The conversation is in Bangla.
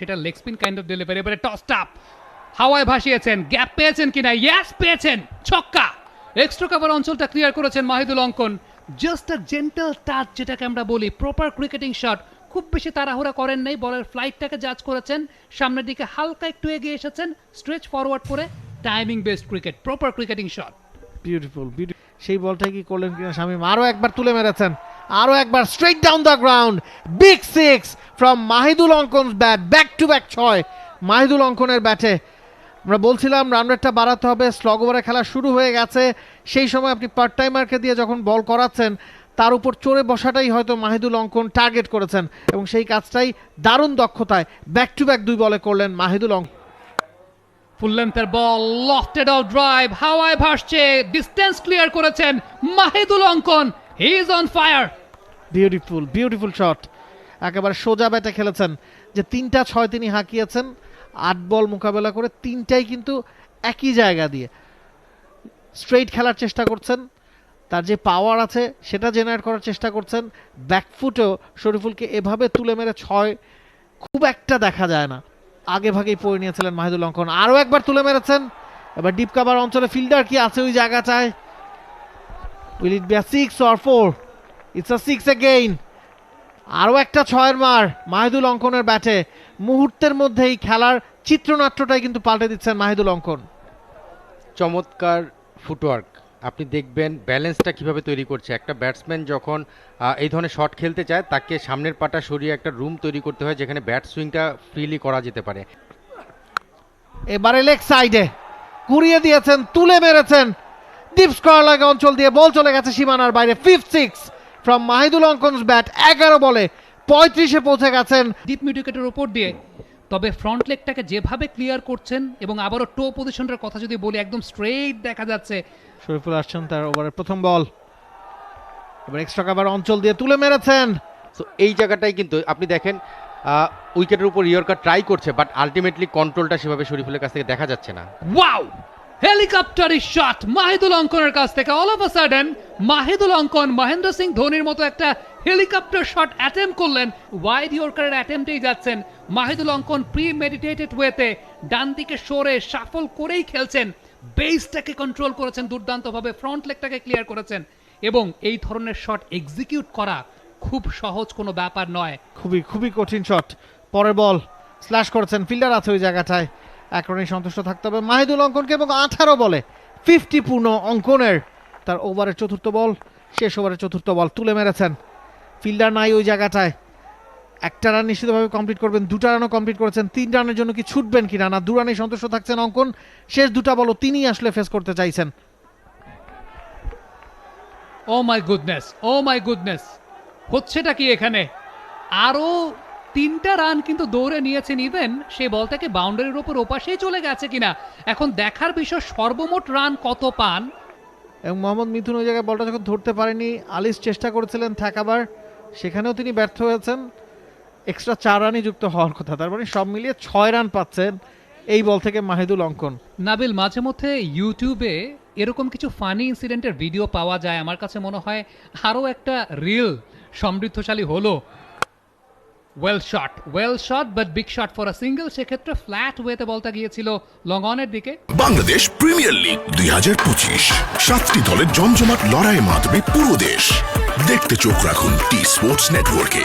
সেটা leg spin kind of delivery এবারে টস টাপ হাওয়ায় ভাসিয়েছেন। গ্যাপ পেয়েছেন কিনা ইয়াস পেয়েছেন। ছক্কা। এক্সট্রা কভার অঞ্চলটা ক্লিয়ার করেছেন মাহিদুল অঙ্কন। জাস্ট আ জেন্টাল টাচ যেটাকে আমরা বলি। প্রপার ক্রিকেটিং শট খুব বেশি তাড়াহুড়া করেন নাই। বলের ফ্লাইটটাকে জাজ করেছেন। সামনের দিকে হালকা একটু এগিয়ে এসেছেন। স্ট্রেচ ফরওয়ার্ড করে timing based cricket proper cricketing shot beautiful সেই বলটাই কি করলেন কিনা শামিম আরও একবার তুলে মেরেছেন। আরও একবার straight down the ground big six from Mahidul Ankon bat back to back ছয়। মাহিদুল অঙ্কনের ব্যাটে আমরা বলছিলাম রান রেটটা বাড়াতে হবে স্লগ ওভারে খেলা শুরু হয়ে গেছে। সেই সময় আপনি পার্ট টাইমারকে দিয়ে যখন বল করাচ্ছেন, তার উপর চড়ে বসাটাই হয়তো মাহিদুল অঙ্কন টার্গেট করেছেন। এবং সেই কাজটাই দারুণ দক্ষতায় ব্যাক টু ব্যাক দুই বলে করলেন মাহিদুল অঙ্কন ফুল লেন্থের বল লফটেড অফ ড্রাইভ হাওয়ায় ভাসছে ডিস্টেন্স ক্লিয়ার করেছেন Mahidul Ankon he is on fire beautiful beautiful shot একেবারে সোজা ব্যাটে খেলেছেন। যে তিনটা ছয় তিনি হাঁকিয়েছেন, আট বল মোকাবেলা করে তিনটাই কিন্তু একই জায়গা দিয়ে। স্ট্রেইট খেলার চেষ্টা করছেন, তার যে পাওয়ার আছে সেটা জেনারেট করার চেষ্টা করছেন। ব্যাকফুটেও শরীফুলকে এভাবে তুলে মেরে ছয়, খুব একটা দেখা যায় না। আগে ভাগেই পড়ে নিয়েছিলেন মাহিদুল অঙ্কন আরও একবার তুলে মেরেছেন। এবার ডিপ কাভার অঞ্চলে ফিল্ডার কি আছে ওই জায়গাটায়? Will it be six or four it's a six again আরও একটা ছয়ের মার মাহিদুল অঙ্কনের ব্যাটে। মুহূর্তের মধ্যেই খেলার চিত্রনাট্যটাই কিন্তু পাল্টে দিচ্ছেন মাহিদুল অঙ্কন। চমৎকার ফুটওয়ার্ক আপনি দেখবেন ব্যালেন্সটা কীভাবে তৈরি করছে। একটা ব্যাটসম্যান যখন এই ধরনের শট খেলতে চায় তাকে সামনের পাটা সরিয়ে একটা রুম তৈরি করতে হয় যেখানে ব্যাট সুইংটা ফ্রিলি করা যেতে পারে। এবারে লেগ সাইডে কুড়িয়ে দিয়েছেন তুলে মেরেছেন। ডিপ স্কোয়ার লাগা অঞ্চল দিয়ে বল চলে গেছে সীমানার বাইরে। Fifth six from Mahidul Ankon's bat এগারো বলে পঁয়ত্রিশে পৌঁছে গেছেন। ডিপ মিডিকেটের উপর দিয়ে তবে ফ্রন্ট লেগটাকে যেভাবে ক্লিয়ার করছেন এবং আবারও টো পজিশনের কথা যদি বলি একদম স্ট্রেইট দেখা যাচ্ছে। শরীফুল আসছেন তার ওভারের প্রথম বল। এবার এক্সট্রা কাভার অঞ্চল দিয়ে তুলে মেরেছেন। তো এই জায়গাটাই কিন্তু আপনি দেখেন উইকেটের উপর ইয়র্কার ট্রাই করছে বাট আলটিমেটলি কন্ট্রোলটা সেভাবে শরীফুলের কাছ থেকে দেখা যাচ্ছে না। ওয়াও হেলিকপ্টারি শট মাহিদুল অঙ্কনের কাছ থেকে all of a sudden Mahidul Ankon Mahendra Singh ধোনির মতো একটা হেলিকপ্টার শট অ্যাটেম্প করলেন। ওয়াইড ইয়র্কারের অ্যাটেম্পটেই যাচ্ছেন। মাহিদুল অঙ্কন প্রি মেডিটেটেড ওয়েতে ডান দিকে সরে সাফল করেই খেলছেন। বেসটাকে কন্ট্রোল করেছেন, দুর্দান্তভাবে ফ্রন্ট লেগটাকে ক্লিয়ার করেছেন। এবং এই ধরনের শট এক্সিকিউট করা খুব সহজ কোনো ব্যাপার নয়। খুবই খুবই কঠিন শট পরের বল স্ল্যাশ করেছেন। ফিল্ডার আছে ওই জায়গাটায়। এক রানে সন্তুষ্ট থাকতে হবে। মাহিদুল অঙ্কনকে এবং আঠারো বলে ফিফটি পূর্ণ অঙ্কনের। তার ওভারের চতুর্থ বল, শেষ ওভারের চতুর্থ বল তুলে মেরেছেন। ফিল্ডার নাই ওই জায়গাটায়। একটা রান নিশ্চিতভাবে কমপ্লিট করবেন, দুটা রানও কমপ্লিট করেছেন। তিন রানের জন্য কি ছুটবেন কিনা না? দু রানেই সন্তুষ্ট থাকছেন অঙ্কন। শেষ দুটা বলও তিনি আসলে ফেস করতে চাইছেন। ও my goodness oh my goodness হচ্ছেটা কি এখানে? আরও তিনটা রান কিন্তু দৌড়ে নিয়েছেন ইভেন সেই বলটাকে বাউন্ডারির ওপর ওপাশেই চলে গেছে কিনা। এখন দেখার বিষয় সর্বমোট রান কত পান? এবং মোহাম্মদ মিথুন ওই জায়গায় বলটা যখন ধরতে পারেনি আলিস চেষ্টা করেছিলেন ঠেকাবার সেখানেও তিনি ব্যর্থ হয়েছেন। এক্সট্রা চার রানই যুক্ত হওয়ার কথা তার মানে সব মিলিয়ে ছয় রান পাচ্ছেন এই বল থেকে মাহিদুল অঙ্কন। নাবিল মাঝে মধ্যে ইউটিউবে এরকম কিছু ফানি ইনসিডেন্টের ভিডিও পাওয়া যায়। আমার কাছে মনে হয় আরও একটা রিল সমৃদ্ধশালী হলো। Well shot well shot but big shot for a single সেক্ষেত্রে ফ্ল্যাট ওয়েতে বলটা গিয়েছিল লং অনের দিকে। বাংলাদেশ প্রিমিয়ার লিগ দুই হাজার পঁচিশ। সাতটি দলের জমজমাট লড়াইয়ে মাতবে পুরো দেশ। দেখতে চোখ রাখুন টি স্পোর্টস নেটওয়ার্কে